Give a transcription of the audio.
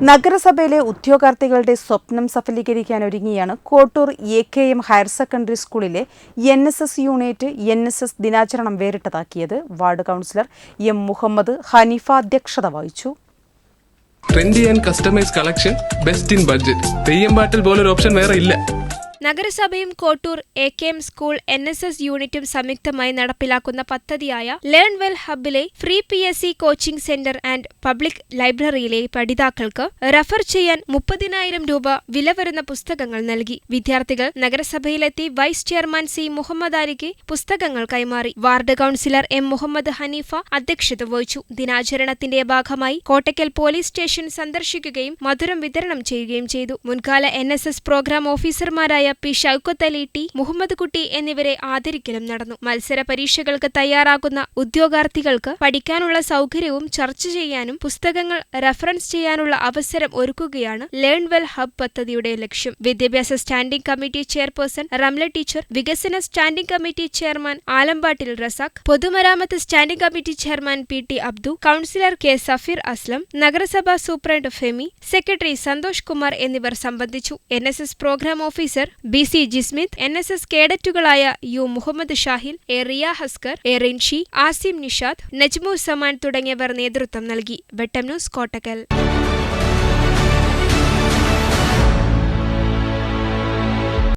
നഗരസഭയിലെ ഉദ്യോഗാർത്ഥികളുടെ സ്വപ്നം സഫലീകരിക്കാൻ ഒരുങ്ങിയാണ് Kottoor A K M higher secondary സ്കൂളിലെ N S S unit N S S ദിനാചരണം വേറിട്ടതാക്കിയത്. Ward councillor M Muhammad Hanifa അധ്യക്ഷത വഹിച്ചു. Trendy and customise collection best in budget Theyyam പാട്ടിൽ പോലൊരു ഓപ്ഷൻ വേറെ ഇല്ല. നഗരസഭയും Kottoor A K M school N S S യൂണിറ്റും സംയുക്തമായി നടപ്പിലാക്കുന്ന പദ്ധതിയായ learn well ഹബിലെ free P S C coaching centre and public ലൈബ്രറിയിലെ പഠിതാക്കൾക്ക് റഫർ ചെയ്യാൻ മുപ്പതിനായിരം രൂപ വില വരുന്ന പുസ്തകങ്ങൾ നൽകി. വിദ്യാർത്ഥികൾ നഗരസഭയിലെത്തി വൈസ് ചെയർമാൻ സി മുഹമ്മദ് അലിക്ക് പുസ്തകങ്ങൾ കൈമാറി. Ward councillor M Muhammad Hanifa അധ്യക്ഷത വഹിച്ചു. ദിനാചരണത്തിന്റെ ഭാഗമായി കോട്ടയ്ക്കൽ പോലീസ് സ്റ്റേഷൻ സന്ദർശിക്കുകയും മധുരം വിതരണം ചെയ്യുകയും ചെയ്തു. മുൻകാല എൻ പ്രോഗ്രാം ഓഫീസർമാരായ പി ഷൌക്കത്ത് അലി ടി മുഹമ്മദ് കുട്ടി എന്നിവരെ ആദരിക്കലും നടന്നു. മത്സര പരീക്ഷകൾക്ക് തയ്യാറാകുന്ന ഉദ്യോഗാർത്ഥികൾക്ക് പഠിക്കാനുള്ള സൗകര്യവും ചർച്ച ചെയ്യാനും പുസ്തകങ്ങൾ റഫറൻസ് ചെയ്യാനുള്ള അവസരം ഒരുക്കുകയാണ് ലേൺ വെൽ ഹബ് പദ്ധതിയുടെ ലക്ഷ്യം. വിദ്യാഭ്യാസ standing committee chairperson Ramla teacher വികസന standing committee chairman Alampattil Razak പൊതുമരാമത്ത് standing committee chairman P T Abdu councillor K Safeer Aslam നഗരസഭാ സൂപ്രണ്ട് ഫെമി സെക്രട്ടറി സന്തോഷ് കുമാർ എന്നിവർ സംബന്ധിച്ചു. N programme officer B C Jismith N S S കേഡറ്റുകളായ U Muhammad Shahil A Riya Haskar A Rinshi Asim Nishad Najmu Saman തുടങ്ങിയവർ നേതൃത്വം നൽകി. Vettam news Kottakkal.